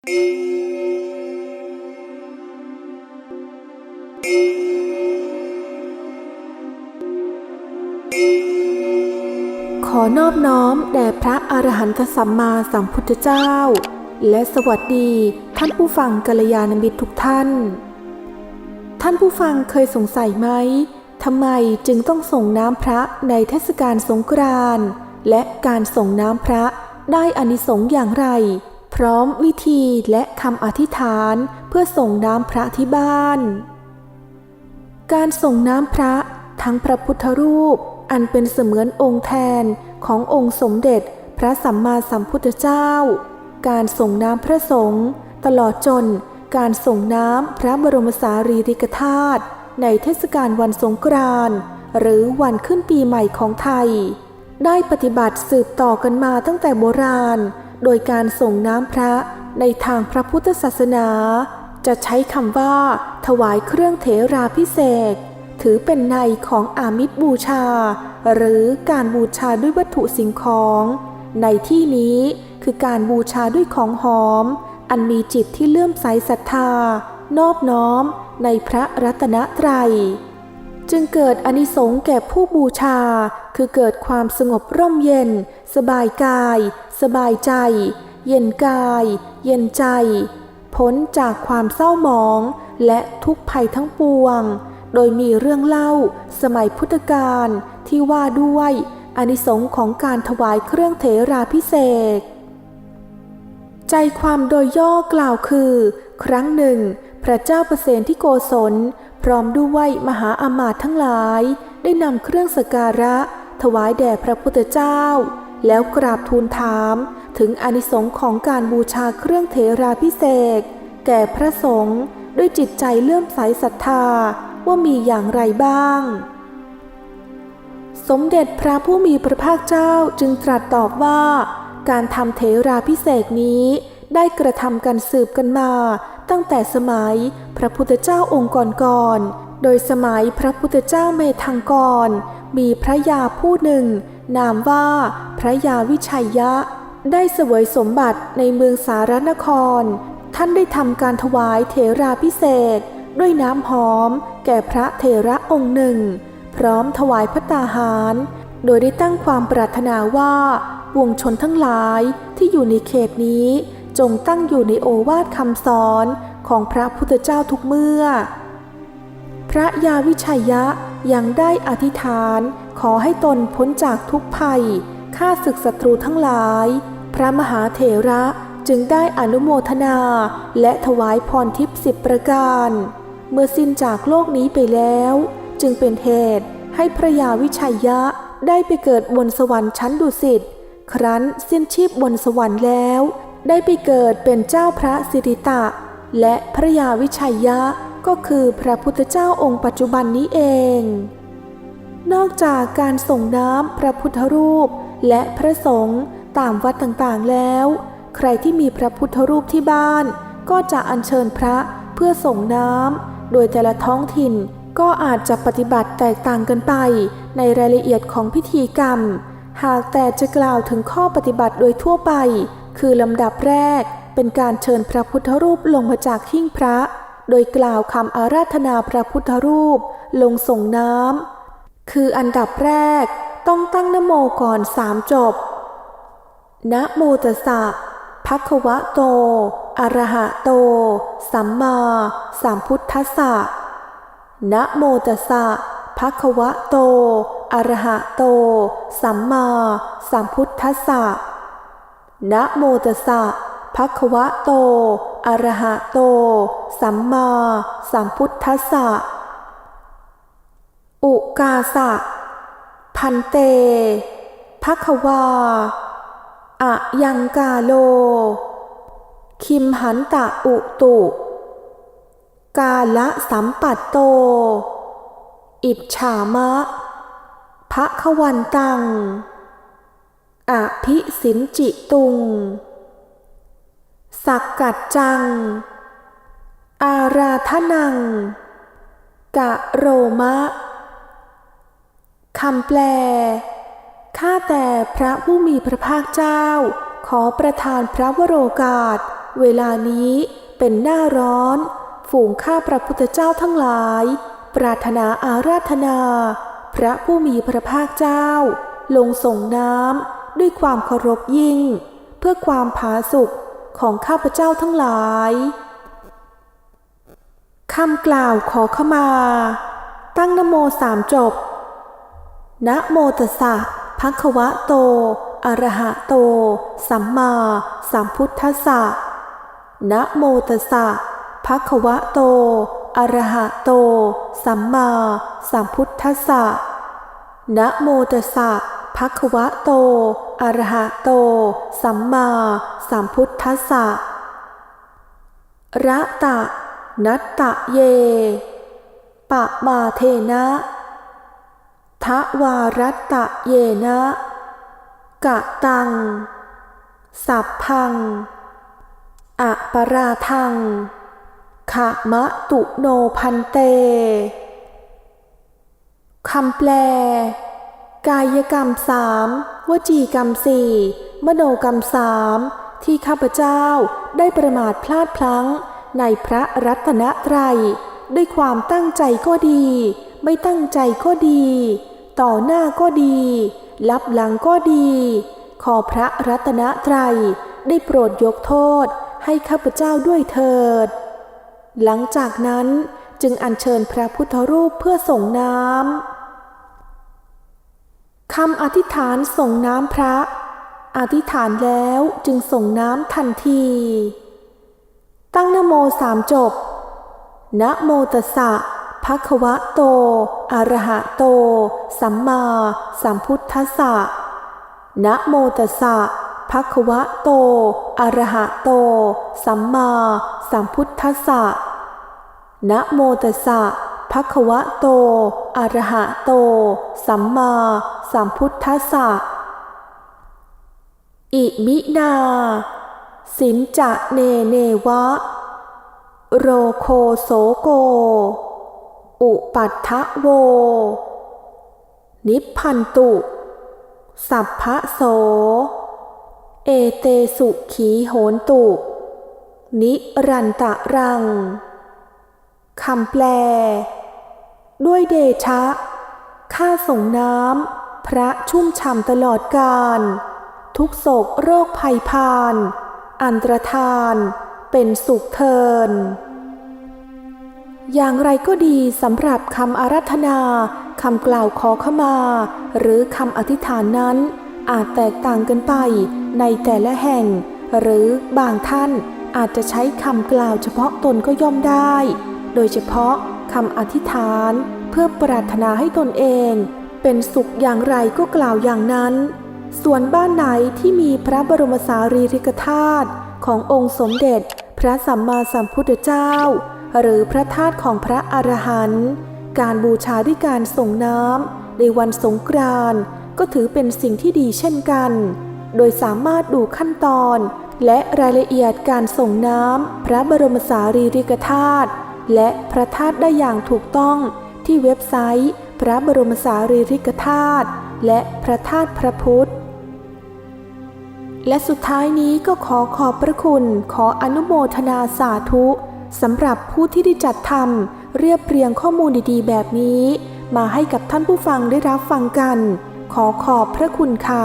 ขอนอบน้อมแด่พระอรหันตสัมมาสัมพุทธเจ้า และสวัสดีท่านผู้ฟังกัลยาณมิตรทุกท่าน ท่านผู้ฟังเคยสงสัยไหมทำไมจึงต้องส่งน้ำพระในเทศกาลสงกรานต์และการส่งน้ำพระได้อานิสงส์อย่างไร ร้อมวิธีและคำอธิษฐานเพื่อส่งน้ำพระที่บ้าน การส่งน้ำพระทั้งพระพุทธรูป อันเป็นเสมือนองค์แทนขององค์สมเด็จพระสัมมาสัมพุทธเจ้า การส่งน้ำพระสงฆ์ตลอดจนการส่งน้ำพระบรมสารีริกธาตุในเทศกาลวันสงกรานต์หรือวันขึ้นปีใหม่ของไทย ได้ปฏิบัติสืบต่อกันมาตั้งแต่โบราณ โดยการส่งน้ำพระในทางพระพุทธศาสนา จะใช้คำว่า ถวายเครื่องเถราพิเศษ ถือเป็นในของอามิตรบูชา หรือการบูชาด้วยวัตถุสิ่งของ ในที่นี้คือการบูชาด้วยของหอม อันมีจิตที่เลื่อมใสศรัทธา นอบน้อมในพระรัตนตรัย จึงเกิดอนิสงส์แก่ผู้บูชา คือเกิดความสงบร่มเย็น สบายกาย สบายใจ เย็นกาย เย็นใจ พ้นจากความเศร้าหมอง และทุกข์ภัยทั้งปวง โดยมีเรื่องเล่า สมัยพุทธกาลที่ว่าด้วยอนิสงส์ของการถวายเครื่องเถราพิเศษ ใจความโดยย่อกล่าวคือ ครั้งหนึ่ง พระเจ้าประเสนที่โกศล พร้อมด้วยมหาอามาตย์ทั้งหลาย ได้นำเครื่องสการะ ถวายแด่พระพุทธเจ้า แล้วกราบทูลถามถึงอนิสงส์ของการบูชาเครื่องเถราพิเศษ แก่พระสงฆ์ด้วยจิตใจเลื่อมใสศรัทธาว่ามีอย่างไรบ้าง สมเด็จพระผู้มีพระภาคเจ้าจึงตรัสตอบว่า การทำเถราพิเศษนี้ได้กระทำกันสืบกันมา ตั้งแต่สมัยพระพุทธเจ้าองค์ก่อนๆ โดยสมัยพระพุทธเจ้าเมธังกร มีพระยาผู้หนึ่ง นามว่าพระยาวิชัยยะ ได้เสวยสมบัติในเมืองสารนคร ท่านได้ทำการถวายเถราพิเศษ ด้วยน้ำหอม แก่พระเถระองค์หนึ่ง พร้อมถวายพระตาหาร โดยได้ตั้งความปรารถนาว่า ปวงชนทั้งหลายที่อยู่ในเขตนี้ จงตั้งอยู่ในโอวาทคำสอนของพระพุทธเจ้าทุกเมื่อ พระยาวิชัยยะยังได้อธิษฐานขอให้ตนพ้นจากทุกภัยฆ่าศึกศัตรูทั้งหลาย พระมหาเถระจึงได้อนุโมทนา และถวายพรทิพย์สิบประการ เมื่อสิ้นจากโลกนี้ไปแล้ว จึงเป็นเหตุให้พระยาวิชัยยะได้ไปเกิดบนสวรรค์ชั้นดุสิต ครั้นสิ้นชีพบนสวรรค์แล้ว ได้ไปเกิดเป็นเจ้าพระสิริตะ และพระยาวิชัยยะก็คือพระพุทธเจ้าองค์ปัจจุบันนี้เอง นอกจากการส่งน้ำพระพุทธรูป และพระสงฆ์ตามวัดต่างๆแล้ว ใครที่มีพระพุทธรูปที่บ้าน ก็จะอัญเชิญพระเพื่อส่งน้ำโดยแต่ละท้องถิ่นก็อาจจะปฏิบัติแตกต่างกันไปในรายละเอียดของพิธีกรรม หากแต่จะกล่าวถึงข้อปฏิบัติโดยทั่วไป คือลำดับแรกเป็นการเชิญพระพุทธรูปลงมาจากหิ้งพระ โดยกล่าวคำอาราธนาพระพุทธรูปลงส่งน้ำคืออันดับแรกต้องตั้งนโมก่อนสามจบ นะโมตัสสะภควะโต อรหะโต สัมมาสัมพุทธัสสะนะโมตัสสะภควะโต อรหะโต สัมมาสัมพุทธัสสะ นะโมตัสสะภะคะวะโต อรหะโต สัมมาสัมพุทธัสสะ อุกาสะ พันเตภะคะวาอะยังกาโล คิมหันตะอุตุ กาละสัมปัตโต อิจฉามะะคะวันตัง อภิสินจิตุง สักกัดจัง อาราธนัง กะโรมะ คำแปล ข้าแต่พระผู้มีพระภาคเจ้า ขอประทานพระวโรกาส เวลานี้เป็นหน้าร้อน ฝูงข้าพระพุทธเจ้าทั้งหลาย ปรารถนาอาราธนา พระผู้มีพระภาคเจ้า ลงส่งน้ำด้วยความเคารพยิ่ง เพื่อความผาสุกของข้าพเจ้าทั้งหลายคำกล่าวขอขมา ตั้งนโมสามจบ นะโมตัสสะภะคะวะโต อะระหะโต สัมมาสัมพุทธัสสะ นะโมตัสสะภะคะวะโต อะระหะโต สัมมาสัมพุทธัสสะ นะโมตัสสะภะคะวะโต อะระหะโต สัมมาสัมพุทธัสสะ ระตะ นัตตะเย ปะมาเทนะทะวารัตตะเยนะ กะตัง สัพพัง อะปราทังขะมะตุโนพันเต คำแปล กายกรรมสามวจีกรรมสี่มโนกรรมสามที่ข้าพเจ้าได้ประมาทพลาดพลั้ง ในพระรัตนตรัยด้วยความตั้งใจก็ดี ไม่ตั้งใจก็ดี ต่อหน้าก็ดี ลับหลังก็ดี ขอพระรัตนตรัยได้โปรดยกโทษให้ข้าพเจ้าด้วยเถิด หลังจากนั้น จึงอัญเชิญพระพุทธรูปเพื่อส่งน้ำคำอธิษฐานส่งน้ำพระ อธิษฐานแล้วจึงส่งน้ำทันที ตั้งนโมสามจบ นะโมตัสสะภะคะวะโต อะระหะโต สัมมาสัมพุทธัสสะ นะโมตัสสะภะคะวะโต อะระหะโต สัมมาสัมพุทธัสสะ นะโมตัสสะภะคะวะโต อะระหะโต สัมมาสัมพุทธัสสะ อิมินา สินจะเนเนวะ โรโคโสโก อุปัฏฐโว นิพพันตุ สัพพะโส เอเตสุขีโหนตุ นิรันตะรัง คำแปล ด้วยเดชะ ข้าส่งน้ำ พระชุ่มฉ่ำตลอดกาลทุกโศกโรคภัยพาน อันตรธาน เป็นสุขเทิน อย่างไรก็ดีสำหรับคำอารัธนาคำกล่าวขอขมา หรือคำอธิษฐานนั้น อาจแตกต่างกันไปในแต่ละแห่ง หรือบางท่านอาจจะใช้คำกล่าวเฉพาะตนก็ย่อมได้ โดยเฉพาะคำอธิษฐานเพื่อปรารถนาให้ตนเอง เป็นสุขอย่างไรก็กล่าวอย่างนั้น ส่วนบ้านไหนที่มีพระบรมสารีริกธาตุขององค์สมเด็จ พระสัมมาสัมพุทธเจ้า หรือพระธาตุของพระอรหันต์การบูชาด้วยการส่งน้ำในวันสงกรานต์ก็ถือเป็นสิ่งที่ดีเช่นกัน โดยสามารถดูขั้นตอนและรายละเอียดการส่งน้ำพระบรมสารีริกธาตุ และพระธาตุได้อย่างถูกต้องที่เว็บไซต์ พระบรมสารีริกธาตุและพระธาตุพระพุทธ และสุดท้ายนี้ก็ขอขอบพระคุณขออนุโมทนาสาธุสำหรับผู้ที่ได้จัดทำเรียบเรียงข้อมูลดีๆ แบบนี้ มาให้กับท่านผู้ฟังได้รับฟังกัน ขอขอบพระคุณค่ะ